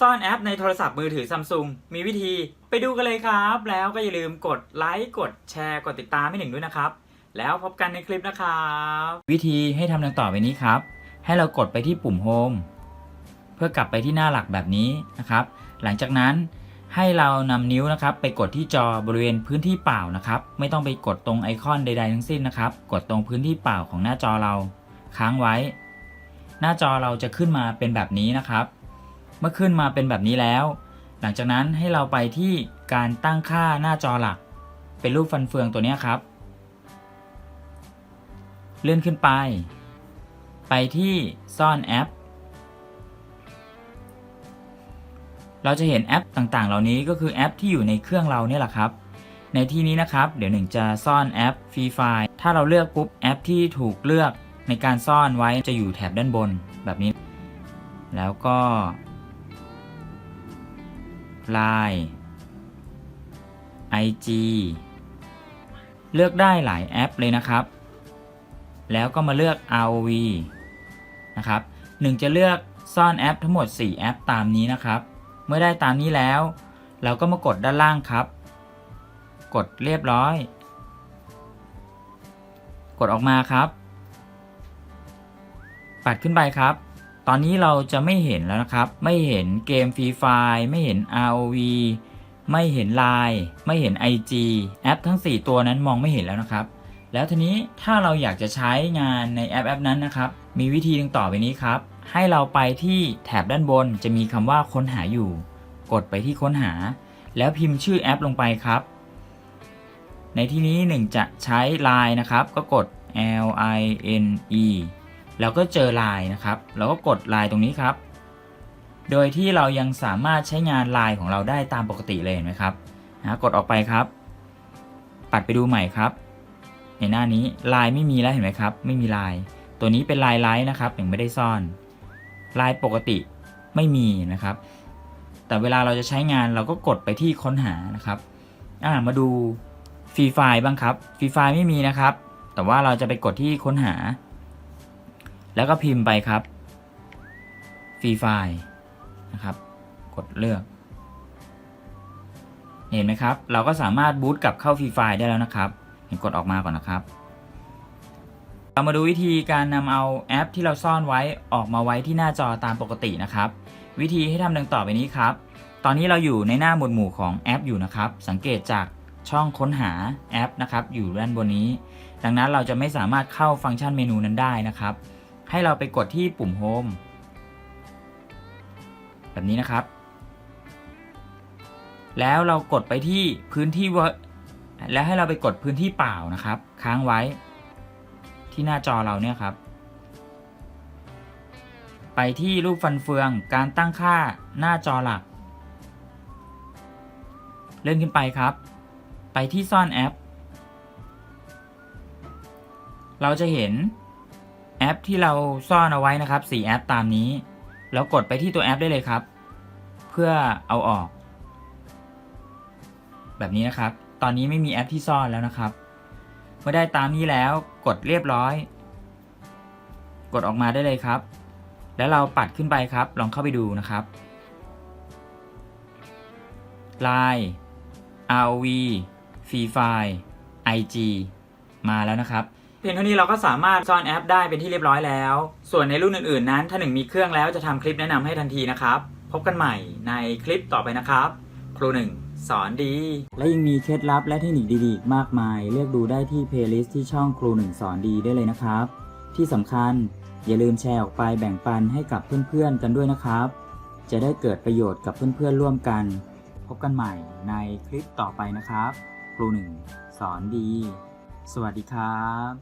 ซ่อนแอปในโทรศัพท์มือถือซัมซุงมีวิธีไปดูกันเลยครับ แล้วก็อย่าลืมกดไลค์กดแชร์กดติดตามให้หนึ่งด้วยนะครับ แล้วพบกันในคลิปนะครับ วิธีให้ทำดังต่อไปนี้ครับ ให้เรากดไปที่ปุ่มโฮมเพื่อกลับไปที่หน้าหลักแบบนี้นะครับ หลังจากนั้นให้เรานำนิ้วนะครับ ไปกดที่จอบริเวณพื้นที่เปล่านะครับ ไม่ต้องไปกดตรงไอคอนใด ๆ ทั้งสิ้นนะครับ กดตรงพื้นที่เปล่าของหน้าจอเรา ค้างไว้ หน้าจอเราจะขึ้นมาเป็นแบบนี้นะครับ เมื่อขึ้นมาเป็นแบบนี้แล้ว หลังจากนั้นให้เราไปที่การตั้งค่าหน้าจอหลัก เป็นรูปฟันเฟืองตัวนี้ครับ เลื่อนขึ้นไป ไปที่ซ่อนแอป เราจะเห็นแอปต่างๆ เหล่านี้ก็คือแอปที่อยู่ในเครื่องเราเนี่ยแหละครับในที่นี้นะครับ เดี๋ยวหนึ่งจะซ่อนแอปฟรีไฟล์ถ้าเราเลือกปุ๊บแอปที่ถูกเลือกในการซ่อนไว้จะอยู่แถบด้านบนแบบนี้ แล้วก็ Line IG เลือกได้หลายแอปเลยนะครับ แล้วก็มาเลือก ROV นะครับหนึ่งจะเลือกซ่อนแอปทั้งหมด 4 แอปตามนี้นะครับ เมื่อได้ตามนี้แล้ว เราก็มากดด้านล่างครับ กดเรียบร้อย กดออกมาครับ ปัดขึ้นไปครับ อนนี้เราจะไม่เห็นแล้วนะครับ ไม่เห็นเกมฟรีไฟไม่เห็น ROV ไม่เห็น Line ไม่เห็น IG แอปทั้ง 4 ตัวนั้นมองไม่เห็นแล้วนะครับ แล้วทีนี้ถ้าเราอยากจะใช้งานในแอปแอปนั้นนะครับ มีวิธีดังต่อไปนี้ครับ ให้เราไปที่แถบด้านบนจะมีคำว่าค้นหาอยู่ กดไปที่ค้นหา แล้วพิมพ์ชื่อแอปลงไปครับ ในที่นี้หนึ่งจะใช้ Line นะครับ ก็กด L I N E แล้วก็เจอ Line นะครับแล้วก็กด Line ตรงนี้ครับ โดยที่เรายังสามารถใช้งาน Line ของเราได้ตามปกติเลยเห็นไหมครับนะกดออกไปครับ ปัดไปดูใหม่ครับ ในหน้านี้ Line ไม่มีแล้วเห็นไหมครับ ไม่มี Line ตัวนี้เป็น Line ไลท์นะครับยังไม่ได้ซ่อน Line ปกติไม่มีนะครับ แต่เวลาเราจะใช้งานเราก็กดไปที่ค้นหานะครับอ่ามาดูฟรีไฟล์บ้างครับฟรีไฟล์ไม่มีนะครับ แต่ว่าเราจะไปกดที่ค้นหา แล้วก็พิมพ์ไปครับฟรีไฟล์นะครับ กดเลือก เห็นไหมครับ เราก็สามารถบูตกลับเข้าฟรีไฟล์ได้แล้วนะครับเห็นกดออกมาก่อนนะครับ เรามาดูวิธีการนำเอาแอปที่เราซ่อนไว้ออกมาไว้ที่หน้าจอตามปกตินะครับ วิธีให้ทำดังต่อไปนี้ครับ ตอนนี้เราอยู่ในหน้าหมวดหมู่ของแอปอยู่นะครับ สังเกตจากช่องค้นหาแอปนะครับ อยู่ด้านบนนี้ ดังนั้นเราจะไม่สามารถเข้าฟังก์ชันเมนูนั้นได้นะครับ ให้เราไปกดที่ปุ่มโฮมแบบนี้นะครับ แล้วเรากดไปที่พื้นที่วแล้วให้เราไปกดพื้นที่เปล่านะครับ ค้างไว้ที่หน้าจอเราเนี่ยครับ ไปที่รูปฟันเฟืองการตั้งค่าหน้าจอหลัก เลื่อนขึ้นไปครับ ไปที่ซ่อนแอป เราจะเห็น แอปที่เราซ่อนเอาไว้นะครับ4แอปตามนี้ แล้วกดไปที่ตัวแอปได้เลยครับ เพื่อเอาออก แบบนี้นะครับ ตอนนี้ไม่มีแอปที่ซ่อนแล้วนะครับเมื่อได้ตามนี้แล้วกดเรียบร้อย กดออกมาได้เลยครับ แล้วเราปัดขึ้นไปครับ ลองเข้าไปดูนะครับ Line ROV Free Fire IG มาแล้วนะครับ เพียงเท่านี้เราก็สามารถซ่อนแอปได้เป็นที่เรียบร้อยแล้ว ส่วนในรุ่นอื่นๆนั้น ถ้าหนึ่งมีเครื่องแล้วจะทำคลิปแนะนำให้ทันทีนะครับ พบกันใหม่ในคลิปต่อไปนะครับ ครูหนึ่งสอนดี และยังมีเคล็ดลับและเทคนิคดีๆมากมาย เลือกดูได้ที่เพลย์ลิสต์ที่ช่องครูหนึ่งสอนดีได้เลยนะครับ ที่สำคัญอย่าลืมแชร์ออกไปแบ่งปันให้กับเพื่อนๆกันด้วยนะครับ จะได้เกิดประโยชน์กับเพื่อนๆร่วมกัน พบกันใหม่ในคลิปต่อไปนะครับ ครูหนึ่งสอนดี สวัสดีครับ